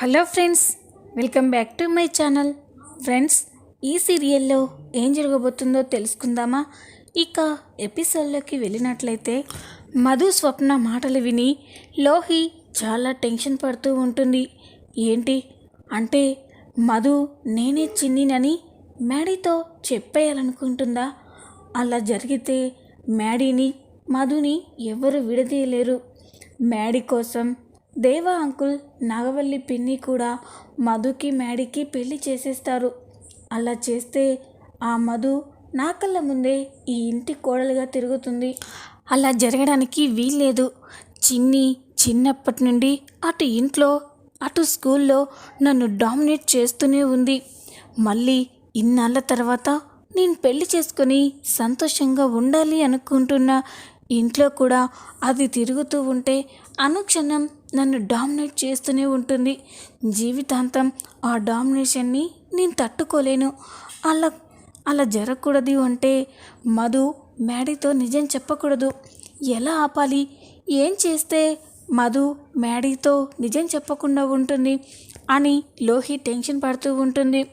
Hello friends welcome back to my channel. Friends ఈ సీరియల్లో ఏం జరగబోతుందో తెలుసుకుందామా? ఇక ఎపిసోడ్లోకి వెళ్ళినట్లయితే మధు స్వప్న మాటలు విని లోహి చాలా టెన్షన్ పడుతూ ఉంటుంది. ఏంటి? అంటే మధు నేనే చిన్నినని మ్యాడీతో చెప్పేయాలనుకుంటుందా? అలా జరిగితే మ్యాడీని మధుని ఎవరు విడదీయలేరు. మ్యాడీ కోసం దేవా అంకుల్ నాగవల్లి పిన్ని కూడా మధుకి మ్యాడీకి పెళ్ళి చేసేస్తారు. అలా చేస్తే ఆ మధు నా కళ్ళ ముందే ఈ ఇంటి కోడలుగా తిరుగుతుంది. అలా జరగడానికి వీల్లేదు. చిన్ని చిన్నప్పటి నుండి అటు ఇంట్లో అటు స్కూల్లో నన్ను డామినేట్ చేస్తూనే ఉంది. మళ్ళీ ఇన్నాళ్ళ తర్వాత నేను పెళ్ళి చేసుకొని సంతోషంగా ఉండాలి అనుకుంటున్న. ఇంట్లో కూడా అది తిరుగుతూ ఉంటే అనుక్షణం నన్ను డామినేట్ చేస్తూనే ఉంటుంది. జీవితాంతం ఆ డామినేషన్ని నేను తట్టుకోలేను. అలా అలా జరగకూడదు అంటే మధు మ్యాడీతో నిజం చెప్పకూడదు. ఎలా ఆపాలి? ఏం చేస్తే మధు మ్యాడీతో నిజం చెప్పకుండా ఉంటుంది అని లోహి టెన్షన్ పడుతూ ఉంటుంది.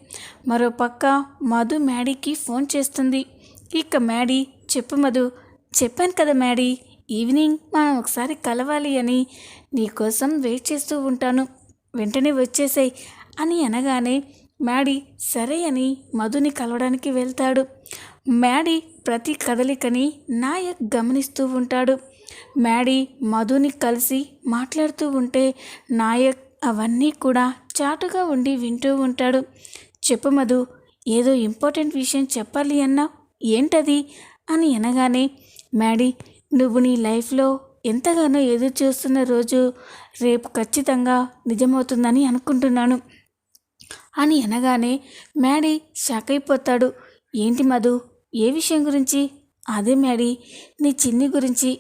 మరోపక్క మధు మ్యాడీకి ఫోన్ చేస్తుంది. ఇక మ్యాడీ చెప్పు మధు చెప్పాను కదా మ్యాడీ ఈవినింగ్ మనం ఒకసారి కలవాలి అని నీకోసం వెయిట్ చేస్తూ ఉంటాను. వెంటనే వచ్చేసాయి అని అనగానే మ్యాడీ సరే అని మధుని కలవడానికి వెళ్తాడు. మ్యాడీ ప్రతి కదలికని నాయక్ గమనిస్తూ ఉంటాడు. మ్యాడీ మధుని కలిసి మాట్లాడుతూ ఉంటే నాయక్ అవన్నీ కూడా చాటుగా ఉండి వింటూ ఉంటాడు. చెప్పు మధు ఏదో ఇంపార్టెంట్ విషయం చెప్పాలి అన్నా ఏంటది? అని అనగానే మ్యాడీ నువ్వు నీ లైఫ్లో ఎంతగానో ఎదురు చూస్తున్న రోజు రేపు ఖచ్చితంగా నిజమవుతుందని అనుకుంటున్నాను. అని అనగానే మ్యాడీ షాక్ అయిపోతాడు ఏంటి మధు ఏ విషయం గురించి? అదే మ్యాడీ నీ చిన్ని గురించి.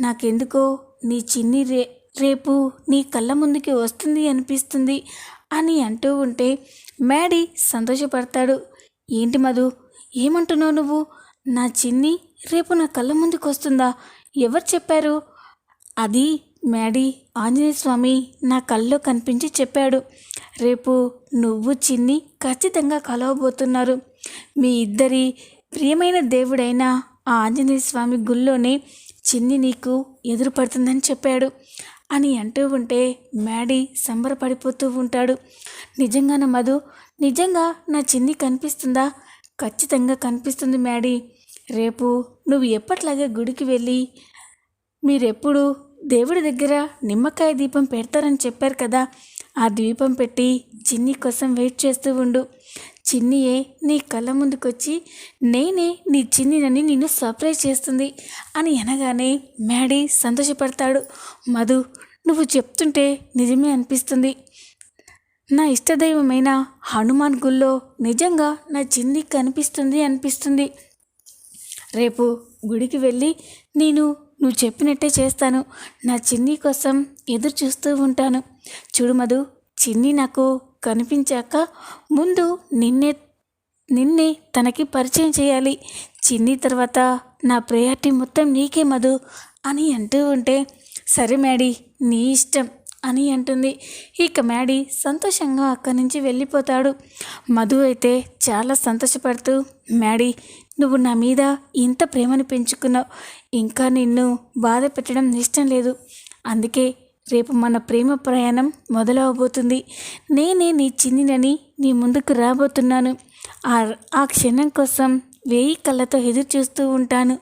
నాకెందుకో నీ చిన్ని రే రేపు నీ కళ్ళ ముందుకి వస్తుంది అనిపిస్తుంది అని అంటూ ఉంటే మ్యాడీ సంతోషపడతాడు. ఏంటి మధు ఏమంటున్నావు నువ్వు? నా చిన్ని రేపు నా కళ్ళ ముందుకు వస్తుందా ఎవరు చెప్పారు? అది మ్యాడీ ఆంజనేయ స్వామి నా కల్లో కనిపించి చెప్పాడు. రేపు నువ్వు చిన్ని ఖచ్చితంగా కలవబోతున్నారు. మీ ఇద్దరి ప్రియమైన దేవుడైన ఆ ఆంజనేయ స్వామి గుళ్ళోనే చిన్ని నీకు ఎదురుపడుతుందని చెప్పాడు. అని అంటూ ఉంటే మ్యాడీ సంబరపడిపోతూ ఉంటాడు. నిజంగా నా మధు నిజంగా నా చిన్ని కనిపిస్తుందా? ఖచ్చితంగా కనిపిస్తుంది మ్యాడీ. రేపు నువ్వు ఎప్పట్లాగే గుడికి వెళ్ళి మీరెప్పుడు దేవుడి దగ్గర నిమ్మకాయ దీపం పెడతారని చెప్పారు కదా ఆ దీపం పెట్టి చిన్ని కోసం వెయిట్ చేస్తూ ఉండు. చిన్నియే నీ కళ్ళ ముందుకొచ్చి నేనే నీ చిన్నినని నిన్ను సర్ప్రైజ్ చేస్తుంది అని అనగానే మ్యాడీ సంతోషపడతాడు. మధు నువ్వు చెప్తుంటే నిజమే అనిపిస్తుంది. నా ఇష్టదైవమైన హనుమాన్ గుళ్ళో నిజంగా నా చిన్ని కనిపిస్తుంది అనిపిస్తుంది. రేపు గుడికి వెళ్ళి నేను నువ్వు చెప్పినట్టే చేస్తాను. నా చిన్ని కోసం ఎదురు చూస్తూ ఉంటాను. చూడు మధు చిన్ని నాకు కనిపించాక ముందు నిన్నే నిన్నే తనకి పరిచయం చేయాలి. చిన్ని తర్వాత నా ప్రయారిటీ మొత్తం నీకే మధు అని అంటూ ఉంటే సరే మేడీ నీ ఇష్టం అని అంటుంది. ఇక మ్యాడీ సంతోషంగా అక్కడి నుంచి వెళ్ళిపోతాడు. మధు అయితే చాలా సంతోషపడుతూ మ్యాడీ నువ్వు నా మీద ఇంత ప్రేమను పెంచుకున్నావు. ఇంకా నిన్ను బాధ పెట్టడం ఇష్టం లేదు. అందుకే రేపు మన ప్రేమ ప్రయాణం మొదలవబోతుంది. నేనే నీ చిన్నినని నీ ముందుకు రాబోతున్నాను. ఆ ఆ క్షణం కోసం వేయి కళ్ళతో ఎదురు చూస్తూ ఉంటాను.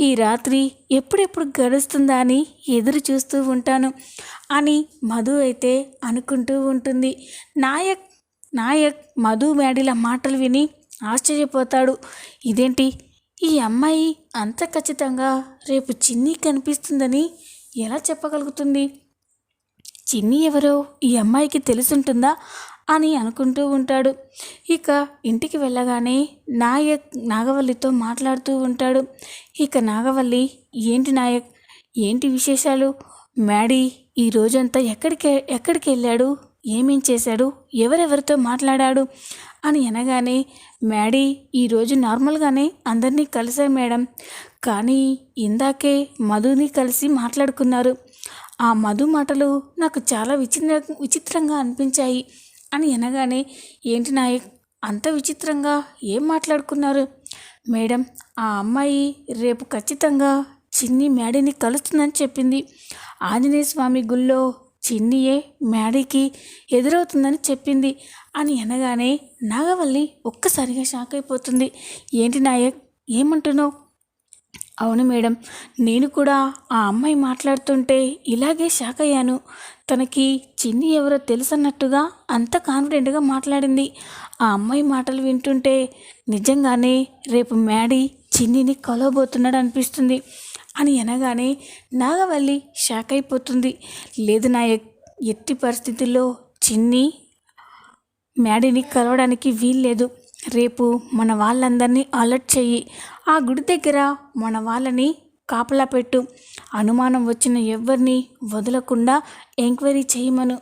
ఈ రాత్రి ఎప్పుడెప్పుడు గడుస్తుందా అని ఎదురు చూస్తూ ఉంటాను అని మధు అయితే అనుకుంటూ ఉంటుంది. నాయక్ నాయక్ మధు మేడిల మాటలు విని ఆశ్చర్యపోతాడు. ఇదేంటి? ఈ అమ్మాయి అంత ఖచ్చితంగా రేపు చిన్ని కనిపిస్తుందని ఎలా చెప్పగలుగుతుంది? చిన్ని ఎవరో ఈ అమ్మాయికి తెలుసుంటుందా అని అనుకుంటూ ఉంటాడు. ఇక ఇంటికి వెళ్ళగానే నాయక్ నాగవల్లితో మాట్లాడుతూ ఉంటాడు. ఇక నాగవల్లి ఏంటి నాయక్? ఏంటి విశేషాలు? మ్యాడీ ఈ రోజంతా ఎక్కడికి ఎక్కడికి వెళ్ళాడు? ఏమేం చేశాడు? ఎవరెవరితో మాట్లాడాడు? అని అనగానే మ్యాడీ ఈరోజు నార్మల్గానే అందరినీ కలిశారు మేడం. కానీ ఇందాకే మధుని కలిసి మాట్లాడుకున్నారు. ఆ మధు మాటలు నాకు చాలా విచిత్ర విచిత్రంగా అనిపించాయి. అని అనగానే ఏంటి నాయక్ అంత విచిత్రంగా ఏం మాట్లాడుకున్నారు? మేడం ఆ అమ్మాయి రేపు ఖచ్చితంగా చిన్ని మేడని కలుస్తుందని చెప్పింది. ఆంజనేయ స్వామి గుళ్ళో చిన్నియే మ్యాడీకి ఎదురవుతుందని చెప్పింది. అని అనగానే నాగవల్లి ఒక్కసారిగా షాక్ అయిపోతుంది. ఏంటి నాయక్ ఏమంటున్నావు? అవును మేడం నేను కూడా ఆ అమ్మాయి మాట్లాడుతుంటే ఇలాగే షాక్ అయ్యాను. తనకి చిన్ని ఎవరో తెలుసన్నట్టుగా అంత కాన్ఫిడెంట్గా మాట్లాడింది. ఆ అమ్మాయి మాటలు వింటుంటే నిజంగానే రేపు మ్యాడీ చిన్నిని కలవబోతున్నాడు అనిపిస్తుంది అని అనగానే నాగవల్లి షాక్ అయిపోతుంది. లేదు నా ఎట్టి పరిస్థితుల్లో చిన్ని మ్యాడీని కలవడానికి వీల్లేదు. రేపు మన వాళ్ళందరినీ అలర్ట్ చెయ్యి. ఆ గుడి దగ్గర మన వాళ్ళని కాపలా పెట్టు. అనుమానం వచ్చిన ఎవరిని వదలకుండా ఎంక్వైరీ చేయమను.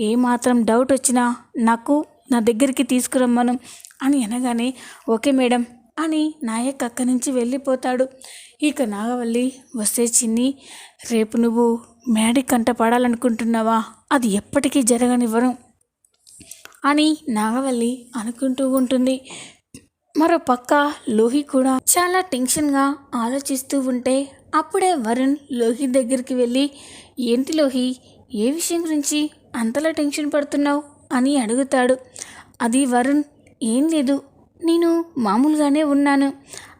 ఏమాత్రం డౌట్ వచ్చినా నాకు నా దగ్గరికి తీసుకురమ్మను అని అనగానే ఓకే మేడం అని నాయక్ అక్కడి నుంచి వెళ్ళిపోతాడు. ఇక నాగవల్లి వస్తే చిన్ని రేపు నువ్వు మేడి కంట పడాలనుకుంటున్నావా? అది ఎప్పటికీ జరగనివ్వను అని నాగవల్లి అనుకుంటూ ఉంటుంది. మరో పక్క లోహి కూడా చాలా టెన్షన్గా ఆలోచిస్తూ ఉంటే అప్పుడే వరుణ్ లోహి దగ్గరికి వెళ్ళి ఏంటి లోహి ఏ విషయం గురించి అంతలా టెన్షన్ పడుతున్నావు? అని అడుగుతాడు. అది వరుణ్ ఏం లేదు నేను మామూలుగానే ఉన్నాను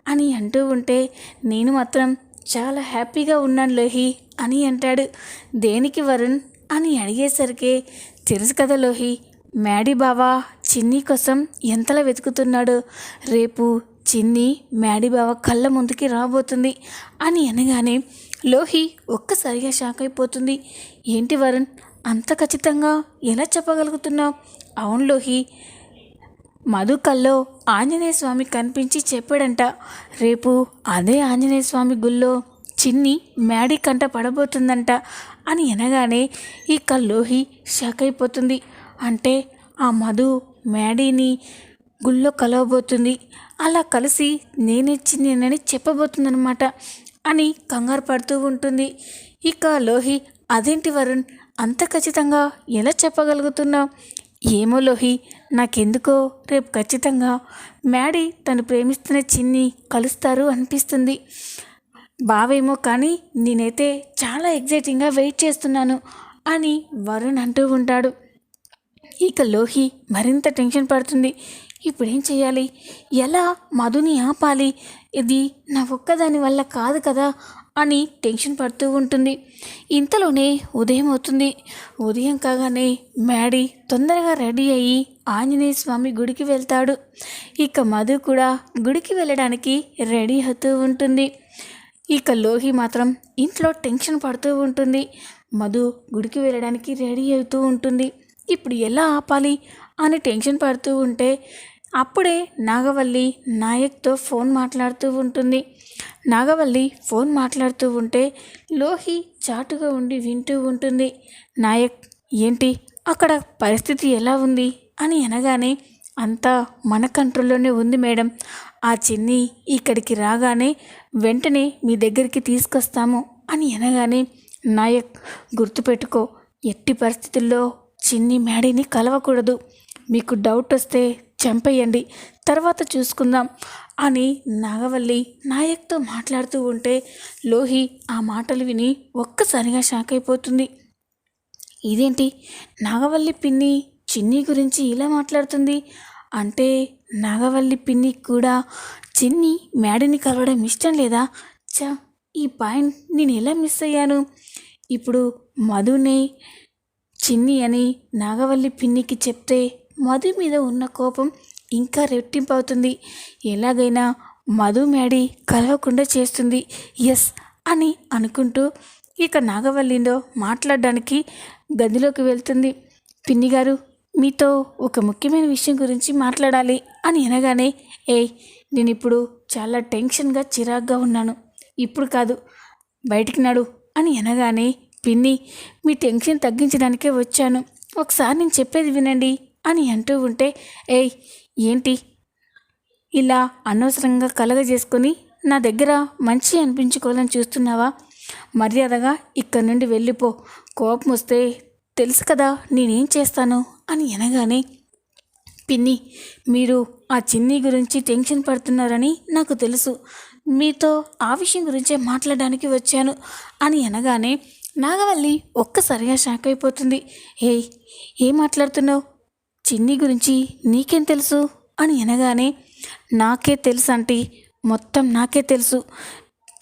అని అంటూ ఉంటే నేను మాత్రం చాలా హ్యాపీగా ఉన్నాను లోహి అని అంటాడు. దేనికి వరుణ్ అని అడిగేసరికి తెలుసు కదా లోహి మ్యాడీ బావా చిన్ని కోసం ఎంతలా వెతుకుతున్నాడు? రేపు చిన్ని మ్యాడీ బావ కళ్ళ ముందుకి రాబోతుంది అని అనగానే లోహి ఒక్కసారిగా షాక్ అయిపోతుంది. ఏంటి వరుణ్ అంత ఖచ్చితంగా ఎలా చెప్పగలుగుతున్నావు? అవును లోహి మధు కల్లో ఆంజనేయ స్వామి కనిపించి చెప్పాడంట. రేపు అదే ఆంజనేయ స్వామి గుళ్ళో చిన్ని మ్యాడీ కంట పడబోతుందంట అని అనగానే ఈ కల్లోహి షాక్ అయిపోతుంది. అంటే ఆ మధు మ్యాడీని గుళ్ళో కలవబోతుంది. అలా కలిసి నేనే నేనిచ్చినేనని చెప్పబోతుందనమాట అని కంగారు పడుతూ ఉంటుంది. ఇక లోహి అదేంటి వరుణ్? అంత ఖచ్చితంగా ఎలా చెప్పగలుగుతున్నావు? ఏమో లోహి నాకెందుకో? రేపు ఖచ్చితంగా మ్యాడీ తను ప్రేమిస్తున్న చిన్ని కలుస్తారు అనిపిస్తుంది. బావేమో కానీ నేనైతే చాలా ఎగ్జైటింగ్గా వెయిట్ చేస్తున్నాను అని వరుణ్ అంటూ ఉంటాడు. ఇక లోహి మరింత టెన్షన్ పడుతుంది. ఇప్పుడేం చేయాలి ఎలా మధుని ఆపాలి? ఇది నా ఒక్కదాని వల్ల కాదు కదా. అని టెన్షన్ పడుతూ ఉంటుంది. ఇంతలోనే ఉదయం అవుతుంది. ఉదయం కాగానే మ్యాడీ తొందరగా రెడీ అయ్యి ఆంజనేయ స్వామి గుడికి వెళ్తాడు. ఇక మధు కూడా గుడికి వెళ్ళడానికి రెడీ అవుతూ ఉంటుంది. ఇక లోహి మాత్రం ఇంట్లో టెన్షన్ పడుతూ ఉంటుంది. మధు గుడికి వెళ్ళడానికి రెడీ అవుతూ ఉంటుంది. ఇప్పుడు ఎలా ఆపాలి అని టెన్షన్ పడుతూ ఉంటే అప్పుడే నాగవల్లి నాయక్తో ఫోన్ మాట్లాడుతూ ఉంటుంది. నాగవల్లి ఫోన్ మాట్లాడుతూ ఉంటే లోహి చాటుగా ఉండి వింటూ ఉంటుంది. నాయక్ ఏంటి? అక్కడ పరిస్థితి ఎలా ఉంది? అని అనగానే అంతా మన కంట్రోల్లోనే ఉంది మేడం. ఆ చిన్ని ఇక్కడికి రాగానే వెంటనే మీ దగ్గరికి తీసుకొస్తాము అని అనగానే నాయక్ గుర్తుపెట్టుకో ఎట్టి పరిస్థితుల్లో చిన్ని మేడీని కలవకూడదు. మీకు డౌట్ వస్తే చంపేయండి. తర్వాత చూసుకుందాం. అని నాగవల్లి నాయక్తో మాట్లాడుతూ ఉంటే లోహి ఆ మాటలు విని ఒక్కసారిగా షాక్ అయిపోతుంది. ఇదేంటి? నాగవల్లి పిన్ని చిన్ని గురించి ఇలా మాట్లాడుతుంది అంటే నాగవల్లి పిన్ని కూడా చిన్ని మేడని కలవడం ఇష్టం లేదా? చ ఈ పాయింట్ నేను ఎలా మిస్ అయ్యాను? ఇప్పుడు మధునే చిన్ని అని నాగవల్లి పిన్నికి చెప్తే మధు మీద ఉన్న కోపం ఇంకా రెట్టింపు అవుతుంది ఎలాగైనా మధు మేడి కలవకుండా చేస్తుంది. ఎస్ అని అనుకుంటూ ఇక నాగవల్లిలో మాట్లాడడానికి గదిలోకి వెళ్తుంది. పిన్ని గారు మీతో ఒక ముఖ్యమైన విషయం గురించి మాట్లాడాలి అని అనగానే ఏ నేను ఇప్పుడు చాలా టెన్షన్గా చిరాగ్గా ఉన్నాను. ఇప్పుడు కాదు బయటికి నడు అని అనగానే పిన్ని మీ టెన్షన్ తగ్గించడానికే వచ్చాను. ఒకసారి నేను చెప్పేది వినండి అని అంటూ ఉంటే ఏయ్ ఏంటి? ఇలా అనవసరంగా కలగజేసుకొని నా దగ్గర మంచి అనిపించుకోవాలని చూస్తున్నావా? మర్యాదగా ఇక్కడి నుండి వెళ్ళిపో. కోపం వస్తే తెలుసు కదా నేనేం చేస్తాను అని అనగానే పిన్ని మీరు ఆ చిన్ని గురించి టెన్షన్ పడుతున్నారని నాకు తెలుసు. మీతో ఆ విషయం గురించే మాట్లాడడానికి వచ్చాను అని అనగానే నాగవల్లి ఒక్కసారిగా షాక్ అయిపోతుంది. ఏ ఏం మాట్లాడుతున్నావు? చిన్ని గురించి నీకేం తెలుసు? అని అనగానే నాకే తెలుసు ఆంటీ మొత్తం నాకే తెలుసు.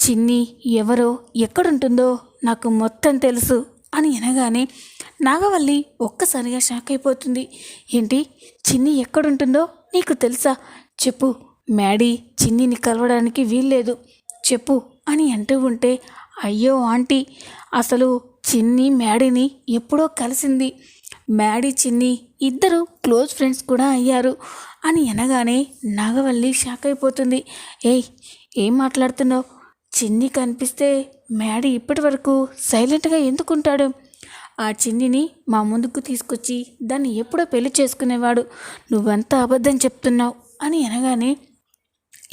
చిన్ని ఎవరో ఎక్కడుంటుందో నాకు మొత్తం తెలుసు అని అనగానే నాగవల్లి ఒక్కసారిగా షాక్ అయిపోతుంది. ఏంటి? చిన్ని ఎక్కడుంటుందో నీకు తెలుసా? చెప్పు. మ్యాడీ చిన్నిని కలవడానికి వీల్లేదు. చెప్పు అని అంటూ ఉంటే అయ్యో ఆంటీ అసలు చిన్ని మ్యాడీని ఎప్పుడో కలిసింది. మ్యాడీ చిన్ని ఇద్దరు క్లోజ్ ఫ్రెండ్స్ కూడా అయ్యారు. అని అనగానే నాగవల్లి షాక్ అయిపోతుంది. ఏయ్ ఏం మాట్లాడుతున్నావు? చిన్ని కనిపిస్తే మ్యాడీ ఇప్పటి వరకు సైలెంట్గా ఎందుకుంటాడు? ఆ చిన్నిని మా ముందుకు తీసుకొచ్చి దాన్ని ఎప్పుడో పెళ్ళి చేసుకునేవాడు. నువ్వంతా అబద్ధం చెప్తున్నావు? అని అనగానే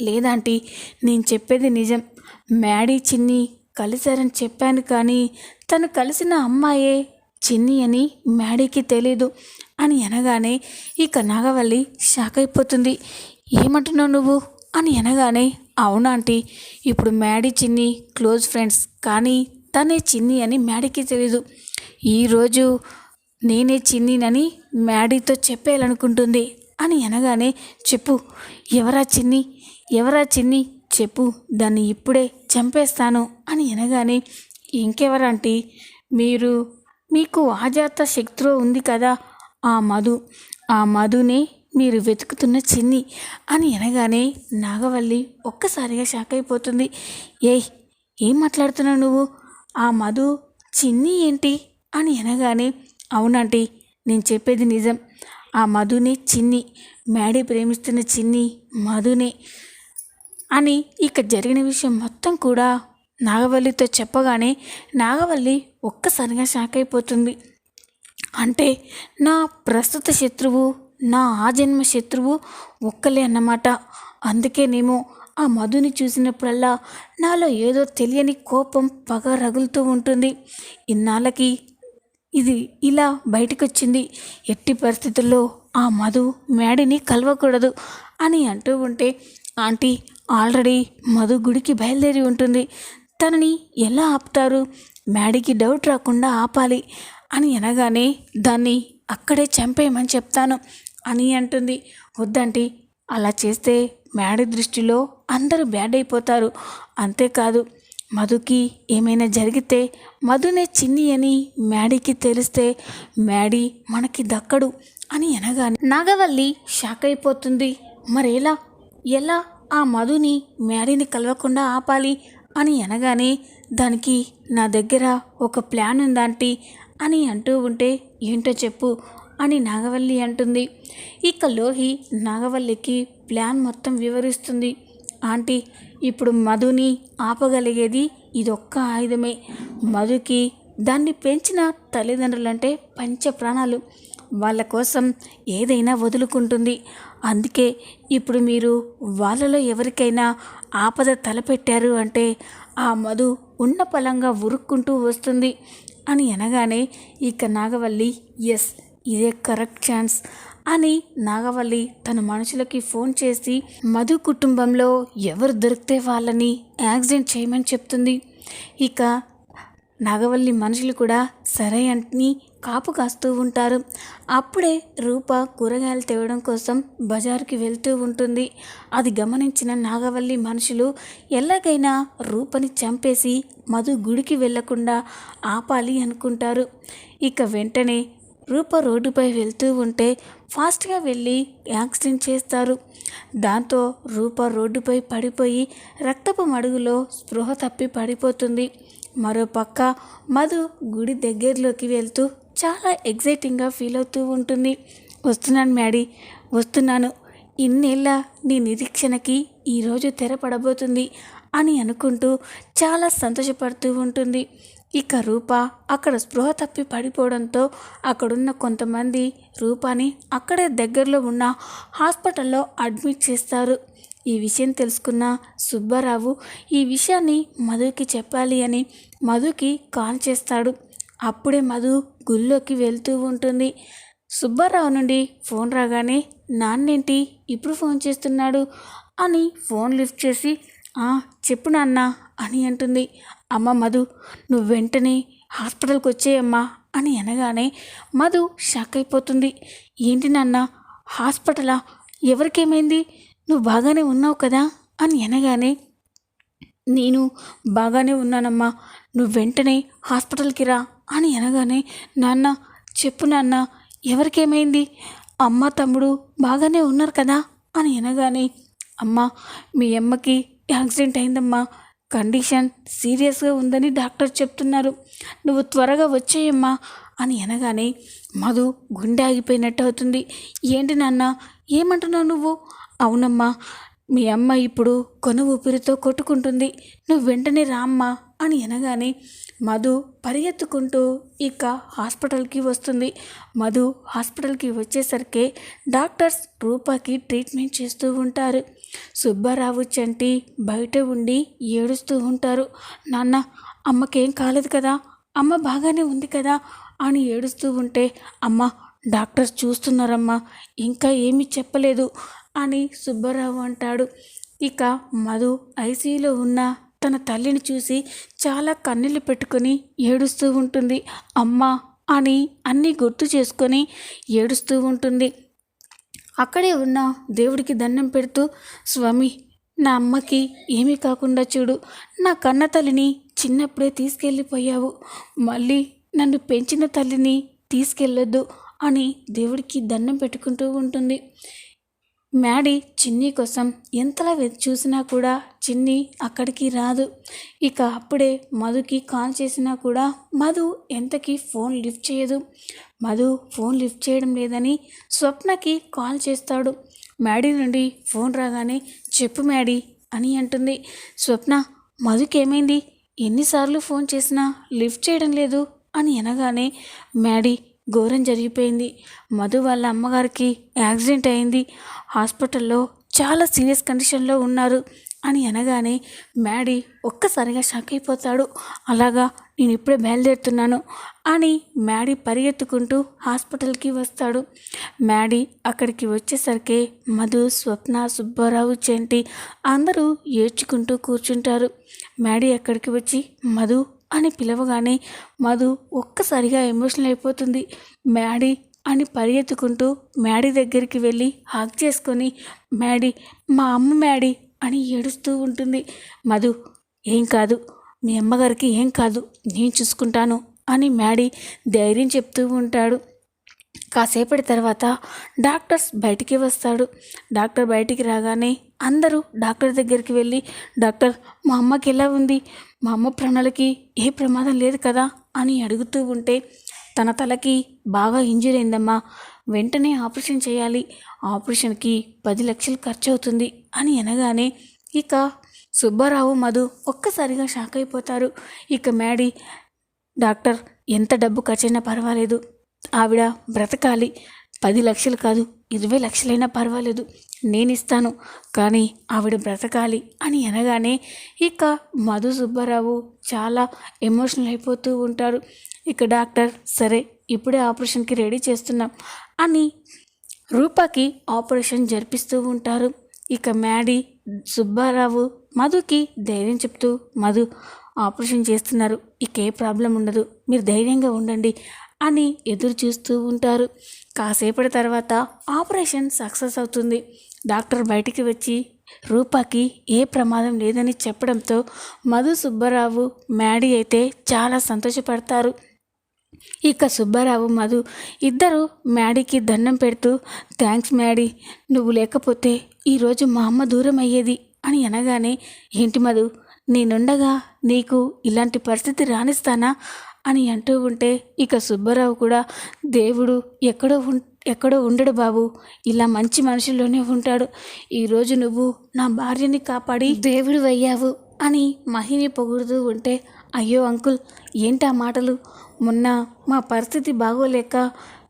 లేదాంటీ నేను చెప్పేది నిజం. మ్యాడీ చిన్ని కలిశారని చెప్పాను కానీ తను కలిసిన అమ్మాయే చిన్ని అని మ్యాడీకి తెలీదు అని అనగానే ఇక నాగవల్లి షాక్ అయిపోతుంది. ఏమంటున్నావు నువ్వు? అని అనగానే అవునాంటీ ఇప్పుడు మ్యాడీ చిన్ని క్లోజ్ ఫ్రెండ్స్ కానీ తనే చిన్ని అని మ్యాడీకి తెలీదు. ఈరోజు నేనే చిన్నినని మ్యాడీతో చెప్పేయాలనుకుంటుంది అని అనగానే చెప్పు. ఎవరా చిన్ని? ఎవరా చిన్ని? చెప్పు. దాన్ని ఇప్పుడే చంపేస్తాను అని అనగానే ఇంకెవరంటీ మీరు మీకు ఆజాత శక్తిలో ఉంది కదా ఆ మధు ఆ మధునే మీరు వెతుకుతున్న చిన్ని అని అనగానే నాగవల్లి ఒక్కసారిగా షాక్ అయిపోతుంది. ఏ ఏం మాట్లాడుతున్నావు నువ్వు? ఆ మధు చిన్ని ఏంటి? అని అనగానే అవునంటీ నేను చెప్పేది నిజం. ఆ మధునే చిన్ని మ్యాడీ ప్రేమిస్తున్న చిన్ని మధునే అని ఇక జరిగిన విషయం మొత్తం కూడా నాగవల్లితో చెప్పగానే నాగవల్లి ఒక్కసారిగా షాక్ అయిపోతుంది. అంటే నా ప్రస్తుత శత్రువు నా ఆజన్మ శత్రువు ఒక్కలే అన్నమాట. అందుకేనేమో ఆ మధుని చూసినప్పుడల్లా నాలో ఏదో తెలియని కోపం పగ రగులుతూ ఉంటుంది. ఇన్నాళ్ళకి ఇది ఇలా బయటకొచ్చింది. ఎట్టి పరిస్థితుల్లో ఆ మధు మేడిని కలవకూడదు అని అంటూ ఉంటే ఆంటీ ఆల్రెడీ మధు గుడికి బయలుదేరి ఉంటుంది. తనని ఎలా ఆపుతారు? మ్యాడీకి డౌట్ రాకుండా ఆపాలి అని అనగానే దాన్ని అక్కడే చంపేయమని చెప్తాను అని అంటుంది. వద్దంటే అలా చేస్తే మ్యాడీ దృష్టిలో అందరూ బ్యాడ్ అయిపోతారు. అంతేకాదు మధుకి ఏమైనా జరిగితే మధునే చిన్ని అని మ్యాడీకి తెలిస్తే మ్యాడీ మనకి దక్కడు అని అనగానే నాగవల్లి షాక్ అయిపోతుంది. మరేలా? ఎలా? ఆ మధుని మ్యాడీని కలవకుండా ఆపాలి అని అనగానే దానికి నా దగ్గర ఒక ప్లాన్ ఉందాంటి అని అంటూ ఉంటే ఏంటో చెప్పు అని నాగవల్లి అంటుంది. ఇక లోహి నాగవల్లికి ప్లాన్ మొత్తం వివరిస్తుంది. ఆంటీ ఇప్పుడు మధుని ఆపగలిగేది ఇదొక్క ఆయుధమే. మధుకి దాన్ని పెంచిన తల్లిదండ్రులంటే పంచ ప్రాణాలు వాళ్ళ కోసం ఏదైనా వదులుకుంటుంది. అందుకే ఇప్పుడు మీరు వాళ్ళలో ఎవరికైనా ఆపద తలపెట్టారు అంటే ఆ మధు ఉన్న పలంగా ఉరుక్కుంటూ వస్తుంది అని అనగానే ఇక నాగవల్లి ఎస్ ఇదే కరెక్ట్ ఛాన్స్ అని నాగవల్లి తన మనుషులకి ఫోన్ చేసి మధు కుటుంబంలో ఎవరు దొరికితే వాళ్ళని యాక్సిడెంట్ చేయమని చెప్తుంది. ఇక నాగవల్లి మనుషులు కూడా సరే అంటని కాపు కాస్తూ ఉంటారు. అప్పుడే రూప కూరగాయలు తేవడం కోసం బజారుకి వెళ్తూ ఉంటుంది. అది గమనించిన నాగవల్లి మనుషులు ఎలాగైనా రూపని చంపేసి మధు గుడికి వెళ్ళకుండా ఆపాలి అనుకుంటారు. ఇక వెంటనే రూప రోడ్డుపై వెళ్తూ ఉంటే ఫాస్ట్గా వెళ్ళి యాక్సిడెంట్ చేస్తారు. దాంతో రూప రోడ్డుపై పడిపోయి రక్తపు మడుగులో స్పృహ తప్పి పడిపోతుంది. మరోపక్క మధు గుడి దగ్గరలోకి వెళ్తూ చాలా ఎగ్జైటింగ్గా ఫీల్ అవుతూ ఉంటుంది. వస్తున్నాను మ్యాడీ. వస్తున్నాను. ఇన్నేళ్ళ నీ నిరీక్షణకి ఈరోజు తెరపడబోతుంది అని అనుకుంటూ చాలా సంతోషపడుతూ ఉంటుంది. ఇక రూప అక్కడ స్పృహ తప్పి పడిపోవడంతో అక్కడున్న కొంతమంది రూపాని అక్కడే దగ్గరలో ఉన్న హాస్పిటల్లో అడ్మిట్ చేస్తారు. ఈ విషయం తెలుసుకున్న సుబ్బారావు ఈ విషయాన్ని మధుకి చెప్పాలి అని మధుకి కాల్ చేస్తాడు. అప్పుడే మధు గుళ్ళోకి వెళ్తూ ఉంటుంది. సుబ్బారావు నుండి ఫోన్ రాగానే నాన్నేంటి ఇప్పుడు ఫోన్ చేస్తున్నాడు? అని ఫోన్ లిఫ్ట్ చేసి "ఆ, చెప్పు నాన్న అని అంటుంది. అమ్మ మధు నువ్వు వెంటనే హాస్పిటల్కి వచ్చేయమ్మా అని అనగానే మధు షాక్ అయిపోతుంది. ఏంటి నాన్న హాస్పిటలా? ఎవరికేమైంది? నువ్వు బాగానే ఉన్నావు కదా అని అనగానే నేను బాగానే ఉన్నానమ్మా. నువ్వు వెంటనే హాస్పిటల్కి రా అని అనగానే నాన్న చెప్పు నాన్న ఎవరికేమైంది? అమ్మ తమ్ముడు బాగానే ఉన్నారు కదా? అని అనగానే అమ్మ మీ అమ్మకి యాక్సిడెంట్ అయిందమ్మా. కండిషన్ సీరియస్గా ఉందని డాక్టర్ చెప్తున్నారు. నువ్వు త్వరగా వచ్చేయమ్మా అని అనగానే మధు గుండె ఆగిపోయినట్టు అవుతుంది. ఏంటి నాన్న? ఏమంటున్నావు నువ్వు? అవునమ్మా మీ అమ్మ ఇప్పుడు కొన ఊపిరితో కొట్టుకుంటుంది. నువ్వు వెంటనే రామ్మా అని అనగానే మధు పరిగెత్తుకుంటూ ఇక హాస్పిటల్కి వస్తుంది. మధు హాస్పిటల్కి వచ్చేసరికి డాక్టర్స్ రూపాకి ట్రీట్మెంట్ చేస్తూ ఉంటారు. సుబ్బారావు చంటి బయట ఉండి ఏడుస్తూ ఉంటారు. నాన్న అమ్మకేం కాలేదు కదా? అమ్మ బాగానే ఉంది కదా? అని ఏడుస్తూ ఉంటే అమ్మ డాక్టర్స్ చూస్తున్నారమ్మా. ఇంకా ఏమీ చెప్పలేదు. అని సుబ్బారావు అంటాడు. ఇక మధు ఐసీలో ఉన్న తన తల్లిని చూసి చాలా కన్నీళ్ళు పెట్టుకొని ఏడుస్తూ ఉంటుంది. అమ్మ అని అన్నీ గుర్తు చేసుకొని ఏడుస్తూ ఉంటుంది. అక్కడే ఉన్న దేవుడికి దండం పెడుతూ స్వామి నా అమ్మకి ఏమీ కాకుండా చూడు. నా కన్న తల్లిని చిన్నప్పుడే తీసుకెళ్ళిపోయావు. మళ్ళీ నన్ను పెంచిన తల్లిని తీసుకెళ్ళొద్దు అని దేవుడికి దండం పెట్టుకుంటూ ఉంటుంది. మ్యాడీ చిన్ని కోసం ఎంతలా వె చూసినా కూడా చిన్ని అక్కడికి రాదు. ఇక అప్పుడే మధుకి కాల్ చేసినా కూడా మధు ఎంతకి ఫోన్ లిఫ్ట్ చేయదు. మధు ఫోన్ లిఫ్ట్ చేయడం లేదని స్వప్నకి కాల్ చేస్తాడు. మ్యాడీ నుండి ఫోన్ రాగానే చెప్పు మ్యాడీ అని అంటుంది. స్వప్న మధుకేమైంది? ఎన్నిసార్లు ఫోన్ చేసినా లిఫ్ట్ చేయడం లేదు అని అనగానే మ్యాడీ ఘోరం జరిగిపోయింది. మధు వాళ్ళ అమ్మగారికి యాక్సిడెంట్ అయింది. హాస్పిటల్లో చాలా సీరియస్ కండిషన్లో ఉన్నారు అని అనగానే మ్యాడీ ఒక్కసారిగా షాక్ అయిపోతాడు. అలాగా నేను ఇప్పుడే బయలుదేరుతున్నాను అని మ్యాడీ పరిగెత్తుకుంటూ హాస్పిటల్కి వస్తాడు. మ్యాడీ అక్కడికి వచ్చేసరికి మధు స్వప్న సుబ్బారావు చెంటి అందరూ ఏడ్చుకుంటూ కూర్చుంటారు. మ్యాడీ అక్కడికి వచ్చి మధు అని పిలవగానే మధు ఒక్కసారిగా ఎమోషనల్ అయిపోతుంది. మ్యాడీ అని పరిగెత్తుకుంటూ మ్యాడీ దగ్గరికి వెళ్ళి హాక్ చేసుకొని మ్యాడీ మా అమ్మ మ్యాడీ అని ఏడుస్తూ ఉంటుంది. మధు ఏం కాదు మీ అమ్మగారికి ఏం కాదు నేను చూసుకుంటాను అని మ్యాడీ ధైర్యం చెప్తూ ఉంటాడు. కాసేపటి తర్వాత డాక్టర్స్ బయటికి వస్తాడు. డాక్టర్ బయటికి రాగానే అందరూ డాక్టర్ దగ్గరికి వెళ్ళి డాక్టర్ మా అమ్మకి ఎలా ఉంది? మా అమ్మ ప్రాణాలకి ఏ ప్రమాదం లేదు కదా? అని అడుగుతూ ఉంటే తన తలకి బాగా ఇంజూర్ అయిందమ్మా. వెంటనే ఆపరేషన్ చేయాలి. ఆపరేషన్కి పది లక్షలు ఖర్చు అవుతుంది అని అనగానే ఇక సుబ్బారావు మధు ఒక్కసారిగా షాక్ అయిపోతారు. ఇక మ్యాడీ డాక్టర్ ఎంత డబ్బు ఖర్చైనా పర్వాలేదు. ఆవిడ బ్రతకాలి. పది లక్షలు కాదు ఇరవై లక్షలైనా పర్వాలేదు. నేను ఇస్తాను కానీ ఆవిడ బ్రతకాలి అని అనగానే ఇక మధు సుబ్బారావు చాలా ఎమోషనల్ అయిపోతూ ఉంటారు ఇక డాక్టర్ సరే ఇప్పుడే ఆపరేషన్కి రెడీ చేస్తున్నాం అని రూపాకి ఆపరేషన్ జరిపిస్తూ ఉంటారు. ఇక మ్యాడీ సుబ్బారావు మధుకి ధైర్యం చెప్తూ మధు ఆపరేషన్ చేస్తున్నారు. ఇక ఏ ప్రాబ్లం ఉండదు. మీరు ధైర్యంగా ఉండండి. అని ఎదురు చూస్తూ ఉంటారు. కాసేపటి తర్వాత ఆపరేషన్ సక్సెస్ అవుతుంది. డాక్టర్ బయటికి వచ్చి రూపాకి ఏ ప్రమాదం లేదని చెప్పడంతో మధు సుబ్బారావు మ్యాడీ అయితే చాలా సంతోషపడతారు. ఇక సుబ్బారావు మధు ఇద్దరు మ్యాడీకి దండం పెడుతూ థ్యాంక్స్ మ్యాడీ నువ్వు లేకపోతే ఈరోజు మా అమ్మ దూరం అయ్యేది అని అనగానే ఏంటి మధు నేనుండగా నీకు ఇలాంటి పరిస్థితి రాణిస్తానా అని అంటూ ఉంటే ఇక సుబ్బారావు కూడా దేవుడు ఎక్కడో ఉం ఎక్కడో ఉండడు బాబు. ఇలా మంచి మనుషుల్లోనే ఉంటాడు. ఈరోజు నువ్వు నా భార్యని కాపాడి దేవుడు అయ్యావు అని మహిని పొగుడుతూ ఉంటే అయ్యో అంకుల్ ఏంటా మాటలు? మొన్న మా పరిస్థితి బాగోలేక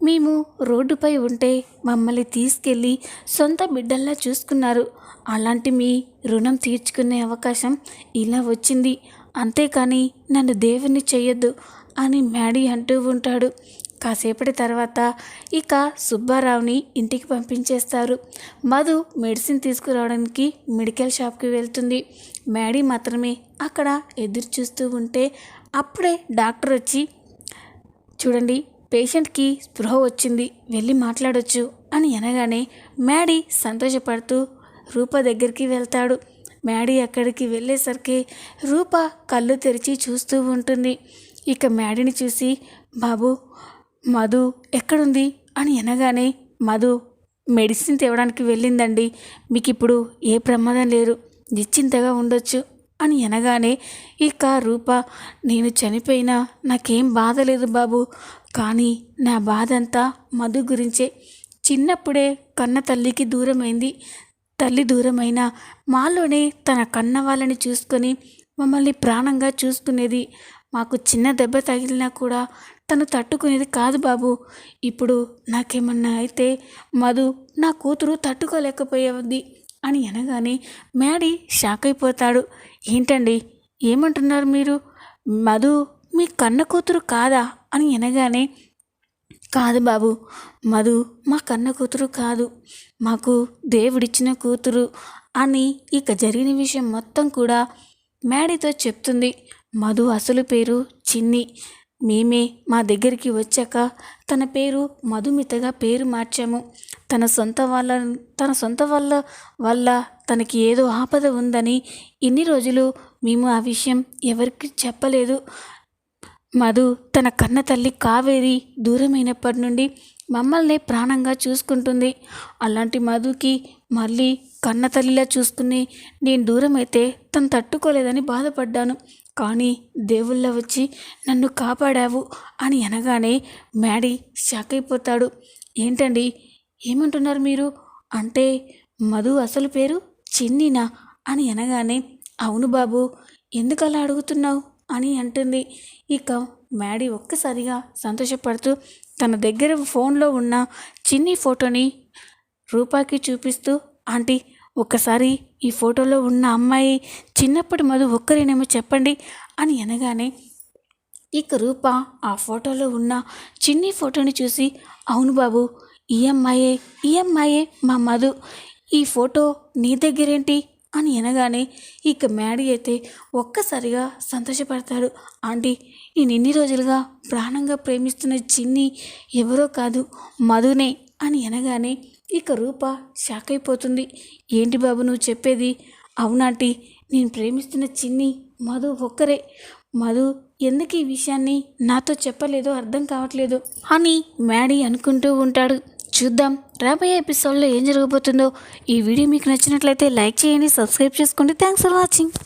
మేము రోడ్డుపై ఉంటే మమ్మల్ని తీసుకెళ్ళి సొంత బిడ్డల్లా చూసుకున్నారు. అలాంటి మీ రుణం తీర్చుకునే అవకాశం ఇలా వచ్చింది. అంతేకాని నన్ను దేవుణ్ణి చేయొద్దు అని మ్యాడీ అంటూ ఉంటాడు. కాసేపటి తర్వాత ఇక సుబ్బారావుని ఇంటికి పంపించేస్తారు. మధు మెడిసిన్ తీసుకురావడానికి మెడికల్ షాప్కి వెళ్తుంది. మ్యాడీ మాత్రమే అక్కడ ఎదురు చూస్తూ ఉంటే అప్పుడే డాక్టర్ వచ్చి చూడండి పేషెంట్కి స్పృహ వచ్చింది వెళ్ళి మాట్లాడొచ్చు అని అనగానే మ్యాడీ సంతోషపడుతూ రూప దగ్గరికి వెళ్తాడు. మ్యాడీ అక్కడికి వెళ్ళేసరికి రూప కళ్ళు తెరిచి చూస్తూ ఉంటుంది. ఇక మ్యాడీని చూసి బాబు మధు ఎక్కడుంది? అని అనగానే మధు మెడిసిన్ తేవడానికి వెళ్ళిందండి. మీకు ఇప్పుడు ఏ ప్రమాదం లేరు నిశ్చింతగా ఉండొచ్చు. అని అనగానే ఇక రూప నేను చనిపోయినా నాకేం బాధ లేదు బాబు. కానీ నా బాధ అంతా మధు గురించే. చిన్నప్పుడే కన్న తల్లికి దూరమైంది. తల్లి దూరమైన మాలోనే తన కన్న వాళ్ళని చూసుకొని మమ్మల్ని ప్రాణంగా చూసుకునేది. మాకు చిన్న దెబ్బ తగిలినా కూడా తను తట్టుకునేది కాదు బాబు. ఇప్పుడు నాకేమన్నా అయితే మధు నా కూతురు తట్టుకోలేకపోయేది అని అనగానే మ్యాడీ షాక్ అయిపోతాడు. ఏంటండి? ఏమంటున్నారు మీరు? మధు మీ కన్న కూతురు కాదా? అని అనగానే కాదు బాబు. మధు మా కన్న కూతురు కాదు. మాకు దేవుడిచ్చిన కూతురు అని ఇక జరిగిన విషయం మొత్తం కూడా మ్యాడీతో చెప్తుంది. మధు అసలు పేరు చిన్ని. మేమే మా దగ్గరికి వచ్చాక తన పేరు మధుమితగా పేరు మార్చాము. తన సొంత వాళ్ళ తన సొంత వాళ్ళ వల్ల తనకి ఏదో ఆపద ఉందని ఇన్ని రోజులు మేము ఆ విషయం ఎవరికి చెప్పలేదు. మధు తన కన్న తల్లి కావేరి దూరమైనప్పటి నుండి మమ్మల్ని ప్రాణంగా చూసుకుంటుంది. అలాంటి మధుకి మళ్ళీ కన్న తల్లిలా చూసుకుని నేను దూరమైతే తను తట్టుకోలేదని బాధపడ్డాను. కానీ దేవుళ్ళ వచ్చి నన్ను కాపాడావు అని అనగానే మ్యాడీ షాక్ అయిపోతాడు ఏంటండి? ఏమంటున్నారు మీరు? అంటే మధు అసలు పేరు చిన్నినా? అని అనగానే అవును బాబు ఎందుకు అలా అడుగుతున్నావు? అని అంటుంది. ఇక మ్యాడీ ఒక్కసారిగా సంతోషపడుతూ తన దగ్గర ఫోన్లో ఉన్న చిన్ని ఫోటోని రూపాకి చూపిస్తూ ఆంటీ ఒక్కసారి ఈ ఫోటోలో ఉన్న అమ్మాయి చిన్నప్పటి మధు ఒక్కరేనేమో చెప్పండి అని అనగానే ఇక రూప ఆ ఫోటోలో ఉన్న చిన్ని ఫోటోని చూసి అవును బాబు ఈ అమ్మాయే ఈ అమ్మాయే మా మధు ఈ ఫోటో నీ దగ్గరేంటి? అని అనగానే ఇక మ్యాడీ అయితే ఒక్కసారిగా సంతోషపడతాడు. ఆంటీ నేను ఇన్ని రోజులుగా ప్రాణంగా ప్రేమిస్తున్న చిన్ని ఎవరో కాదు మధునే అని అనగానే ఇక రూప షాక్ అయిపోతుంది. ఏంటి బాబు నువ్వు చెప్పేది? అవునాంటి నేను ప్రేమిస్తున్న చిన్ని మధు ఒక్కరే. మధు ఎందుకు ఈ విషయాన్ని నాతో చెప్పలేదో అర్థం కావట్లేదు. అని మ్యాడీ అనుకుంటూ ఉంటాడు. చూద్దాం రాబోయే ఎపిసోడ్లో ఏం జరగబోతుందో. ఈ వీడియో మీకు నచ్చినట్లయితే లైక్ చేయండి సబ్స్క్రైబ్ చేసుకోండి. Thanks for watching.